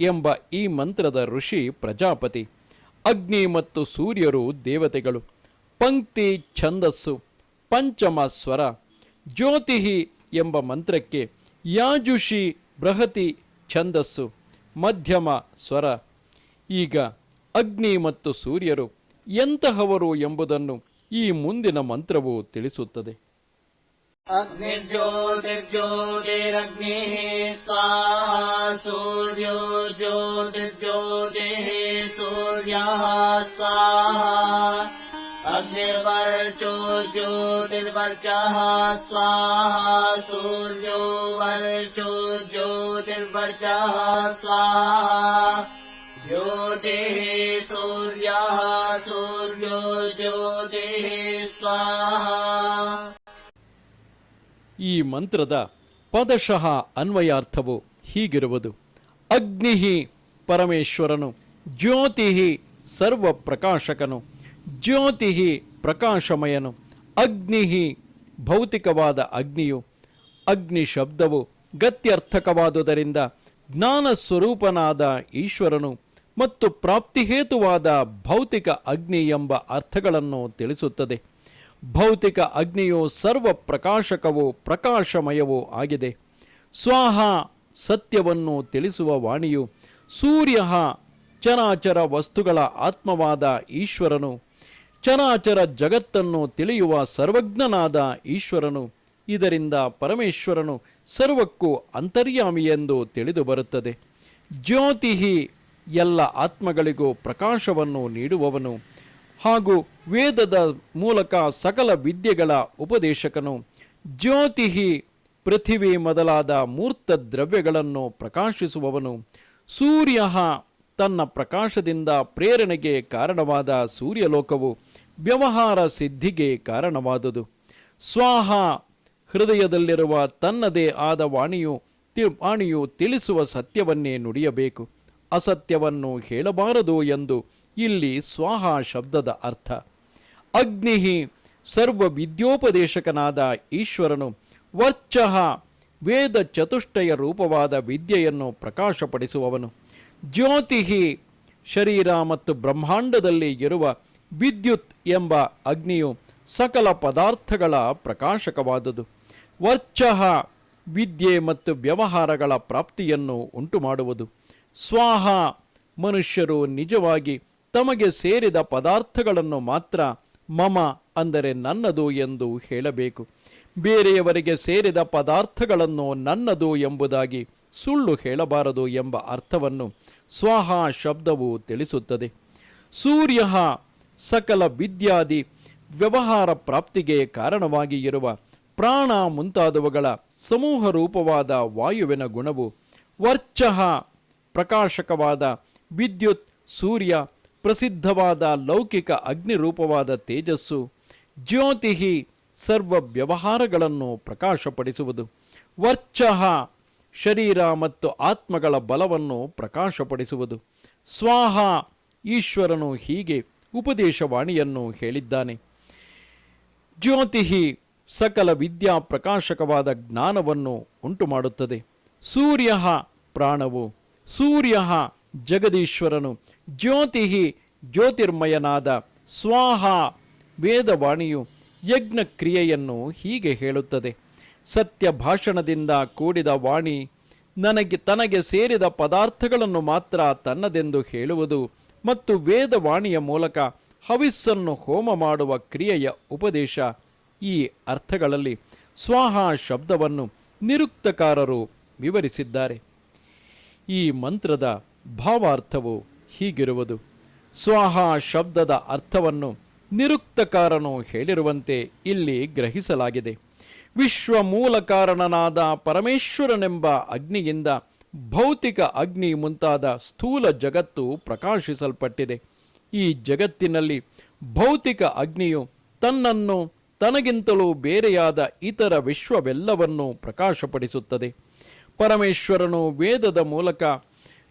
ಎಂಬ ಈ ಮಂತ್ರದ ಋಷಿ ಪ್ರಜಾಪತಿ, ಅಗ್ನಿ ಮತ್ತು ಸೂರ್ಯರು ದೇವತೆಗಳು, ಪಂಕ್ತಿ ಛಂದಸ್ಸು, ಪಂಚಮ ಸ್ವರ, ಜ್ಯೋತಿಹಿ ಎಂಬ ಮಂತ್ರಕ್ಕೆ ಯಾಜುಷಿ ಬೃಹತಿ ಛಂದಸ್ಸು, ಮಧ್ಯಮ ಸ್ವರ. ಈಗ ಅಗ್ನಿ ಮತ್ತು ಸೂರ್ಯರು ಎಂತಹವರು ಎಂಬುದನ್ನು ಈ ಮುಂದಿನ ಮಂತ್ರವು ತಿಳಿಸುತ್ತದೆ. अग्निर्ज्योतिर्ज्योतिरग्निः स्वाहा सूर्यो ज्योतिर्ज्योतिः सूर्यः स्वाहा अग्निर्वर्चो ज्योतिर्वर्चः स्वाहा सूर्यो वर्चो ज्योतिर्वर्चः स्वाहा ज्योतिः सूर्यः सूर्यो ज्योतिः स्वाहा ಈ ಮಂತ್ರದ ಪದಶಃ ಅನ್ವಯಾರ್ಥವು ಹೀಗಿರುವುದು. ಅಗ್ನಿಹಿ ಪರಮೇಶ್ವರನು, ಜ್ಯೋತಿಹಿ ಸರ್ವಪ್ರಕಾಶಕನು, ಜ್ಯೋತಿಹಿ ಪ್ರಕಾಶಮಯನು, ಅಗ್ನಿಹಿ ಭೌತಿಕವಾದ ಅಗ್ನಿಯು, ಅಗ್ನಿ ಶಬ್ದವು ಗತ್ಯರ್ಥಕವಾದುದರಿಂದ ಜ್ಞಾನ ಸ್ವರೂಪನಾದ ಈಶ್ವರನು ಮತ್ತು ಪ್ರಾಪ್ತಿಹೇತುವಾದ ಭೌತಿಕ ಅಗ್ನಿ ಎಂಬ ಅರ್ಥಗಳನ್ನು ತಿಳಿಸುತ್ತದೆ. ಭೌತಿಕ ಅಗ್ನಿಯು ಸರ್ವ ಪ್ರಕಾಶಕವೂ ಪ್ರಕಾಶಮಯವೂ ಆಗಿದೆ. ಸ್ವಾಹ ಸತ್ಯವನ್ನು ತಿಳಿಸುವ ವಾಣಿಯು ಸೂರ್ಯ ಚರಾಚರ ವಸ್ತುಗಳ ಆತ್ಮವಾದ ಈಶ್ವರನು. ಚರಾಚರ ಜಗತ್ತನ್ನು ತಿಳಿಯುವ ಸರ್ವಜ್ಞನಾದ ಈಶ್ವರನು. ಇದರಿಂದ ಪರಮೇಶ್ವರನು ಸರ್ವಕ್ಕೂ ಅಂತರ್ಯಾಮಿ ಎಂದು ತಿಳಿದು ಬರುತ್ತದೆ. ಜ್ಯೋತಿಹಿ ಎಲ್ಲ ಆತ್ಮಗಳಿಗೂ ಪ್ರಕಾಶವನ್ನು ನೀಡುವವನು. ಹಾಗೂ ವೇದದ ಮೂಲಕ ಸಕಲ ವಿದ್ಯೆಗಳ ಉಪದೇಶಕನು ಜ್ಯೋತಿಹಿ ಪೃಥಿವಿ ಮೊದಲಾದ ಮೂರ್ತ ದ್ರವ್ಯಗಳನ್ನು ಪ್ರಕಾಶಿಸುವವನು. ಸೂರ್ಯ ತನ್ನ ಪ್ರಕಾಶದಿಂದ ಪ್ರೇರಣೆಗೆ ಕಾರಣವಾದ ಸೂರ್ಯಲೋಕವು ವ್ಯವಹಾರ ಸಿದ್ಧಿಗೆ ಕಾರಣವಾದುದು. ಸ್ವಾಹ ಹೃದಯದಲ್ಲಿರುವ ತನ್ನದೇ ಆದ ವಾಣಿಯು ತಿ, ವಾಣಿಯು ತಿಳಿಸುವ ಸತ್ಯವನ್ನೇ ನುಡಿಯಬೇಕು. ಅಸತ್ಯವನ್ನು ಹೇಳಬಾರದು ಎಂದು ಇಲ್ಲಿ ಸ್ವಾಹ ಶಬ್ದದ ಅರ್ಥ. ಅಗ್ನಿಹಿ ಸರ್ವ ವಿದ್ಯೋಪದೇಶಕನಾದ ಈಶ್ವರನು ವರ್ಚಃ ವೇದ ಚತುಷ್ಟಯ ರೂಪವಾದ ವಿದ್ಯೆಯನ್ನು ಪ್ರಕಾಶಪಡಿಸುವವನು. ಜ್ಯೋತಿಹಿ ಶರೀರ ಮತ್ತು ಬ್ರಹ್ಮಾಂಡದಲ್ಲಿ ಇರುವ ವಿದ್ಯುತ್ ಎಂಬ ಅಗ್ನಿಯು ಸಕಲ ಪದಾರ್ಥಗಳ ಪ್ರಕಾಶಕವಾದುದು. ವರ್ಚಃ ವಿದ್ಯೆ ಮತ್ತು ವ್ಯವಹಾರಗಳ ಪ್ರಾಪ್ತಿಯನ್ನು ಉಂಟುಮಾಡುವುದು. ಸ್ವಾಹ ಮನುಷ್ಯರು ನಿಜವಾಗಿ ತಮಗೆ ಸೇರಿದ ಪದಾರ್ಥಗಳನ್ನು ಮಾತ್ರ ಮಮ ಅಂದರೆ ನನ್ನದು ಎಂದು ಹೇಳಬೇಕು. ಬೇರೆಯವರಿಗೆ ಸೇರಿದ ಪದಾರ್ಥಗಳನ್ನು ನನ್ನದು ಎಂಬುದಾಗಿ ಸುಳ್ಳು ಹೇಳಬಾರದು ಎಂಬ ಅರ್ಥವನ್ನು ಸ್ವಾಹ ಶಬ್ದವು ತಿಳಿಸುತ್ತದೆ. ಸೂರ್ಯ ಸಕಲ ವಿದ್ಯಾದಿ ವ್ಯವಹಾರ ಪ್ರಾಪ್ತಿಗೆ ಕಾರಣವಾಗಿ ಇರುವ ಪ್ರಾಣ ಮುಂತಾದವುಗಳ ಸಮೂಹ ರೂಪವಾದ ವಾಯುವಿನ ಗುಣವು ವರ್ಚಃ ಪ್ರಕಾಶಕವಾದ ವಿದ್ಯುತ್ ಸೂರ್ಯ ಪ್ರಸಿದ್ಧವಾದ ಲೌಕಿಕ ಅಗ್ನಿರೂಪವಾದ ತೇಜಸ್ಸು ಜ್ಯೋತಿಹಿ ಸರ್ವ ವ್ಯವಹಾರಗಳನ್ನು ಪ್ರಕಾಶಪಡಿಸುವುದು. ವರ್ಚಃ ಶರೀರ ಮತ್ತು ಆತ್ಮಗಳ ಬಲವನ್ನು ಪ್ರಕಾಶಪಡಿಸುವುದು. ಸ್ವಾಹ ಈಶ್ವರನು ಹೀಗೆ ಉಪದೇಶವಾಣಿಯನ್ನು ಹೇಳಿದ್ದಾನೆ. ಜ್ಯೋತಿಹಿ ಸಕಲ ವಿದ್ಯಾ ಪ್ರಕಾಶಕವಾದ ಜ್ಞಾನವನ್ನು ಉಂಟುಮಾಡುತ್ತದೆ. ಸೂರ್ಯ ಪ್ರಾಣವು ಸೂರ್ಯ ಜಗದೀಶ್ವರನು ಜ್ಯೋತಿ ಜ್ಯೋತಿರ್ಮಯನಾದ ಸ್ವಾಹ ವೇದವಾಣಿಯು ಯಜ್ಞ ಕ್ರಿಯೆಯನ್ನು ಹೀಗೆ ಹೇಳುತ್ತದೆ. ಸತ್ಯ ಭಾಷಣದಿಂದ ಕೂಡಿದ ವಾಣಿ ನನಗೆ ತನಗೆ ಸೇರಿದ ಪದಾರ್ಥಗಳನ್ನು ಮಾತ್ರ ತನ್ನದೆಂದು ಹೇಳುವುದು ಮತ್ತು ವೇದವಾಣಿಯ ಮೂಲಕ ಹವಿಸ್ಸನ್ನು ಹೋಮ ಮಾಡುವ ಕ್ರಿಯೆಯ ಉಪದೇಶ ಈ ಅರ್ಥಗಳಲ್ಲಿ ಸ್ವಾಹ ಶಬ್ದವನ್ನು ನಿರುಕ್ತಕಾರರು ವಿವರಿಸಿದ್ದಾರೆ. ಈ ಮಂತ್ರದ ಭಾವಾರ್ಥವು ಹೀಗಿರುವುದು. ಸ್ವಾಹ ಶಬ್ದದ ಅರ್ಥವನ್ನು ನಿರುಕ್ತಕಾರನು ಹೇಳಿರುವಂತೆ ಇಲ್ಲಿ ಗ್ರಹಿಸಲಾಗಿದೆ. ವಿಶ್ವ ಮೂಲ ಕಾರಣನಾದ ಪರಮೇಶ್ವರನೆಂಬ ಅಗ್ನಿಯಿಂದ ಭೌತಿಕ ಅಗ್ನಿ ಮುಂತಾದ ಸ್ಥೂಲ ಜಗತ್ತು ಪ್ರಕಾಶಿಸಲ್ಪಟ್ಟಿದೆ. ಈ ಜಗತ್ತಿನಲ್ಲಿ ಭೌತಿಕ ಅಗ್ನಿಯು ತನ್ನನ್ನು ತನಗಿಂತಲೂ ಬೇರೆಯಾದ ಇತರ ವಿಶ್ವವೆಲ್ಲವನ್ನು ಪ್ರಕಾಶಪಡಿಸುತ್ತದೆ. ಪರಮೇಶ್ವರನು ವೇದದ ಮೂಲಕ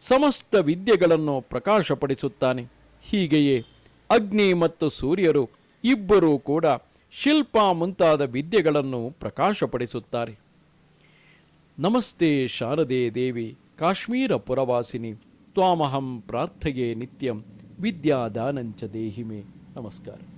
ಸಮಸ್ತ ವಿದ್ಯೆಗಳನ್ನು ಪ್ರಕಾಶಪಡಿಸುತ್ತಾನೆ. ಹೀಗೆಯೇ ಅಗ್ನಿ ಮತ್ತು ಸೂರ್ಯರು ಇಬ್ಬರೂ ಕೂಡ ಶಿಲ್ಪ ಮುಂತಾದ ವಿದ್ಯೆಗಳನ್ನು ಪ್ರಕಾಶಪಡಿಸುತ್ತಾರೆ. ನಮಸ್ತೆ ಶಾರದೆ ದೇವಿ ಕಾಶ್ಮೀರ ಪುರವಾಸಿನಿ, ತ್ವಾಮಹಂ ಪ್ರಾರ್ಥೆಯೇ ನಿತ್ಯಂ ವಿದ್ಯಾದಾನಂಚ ದೇಹಿಮೆ. ನಮಸ್ಕಾರ.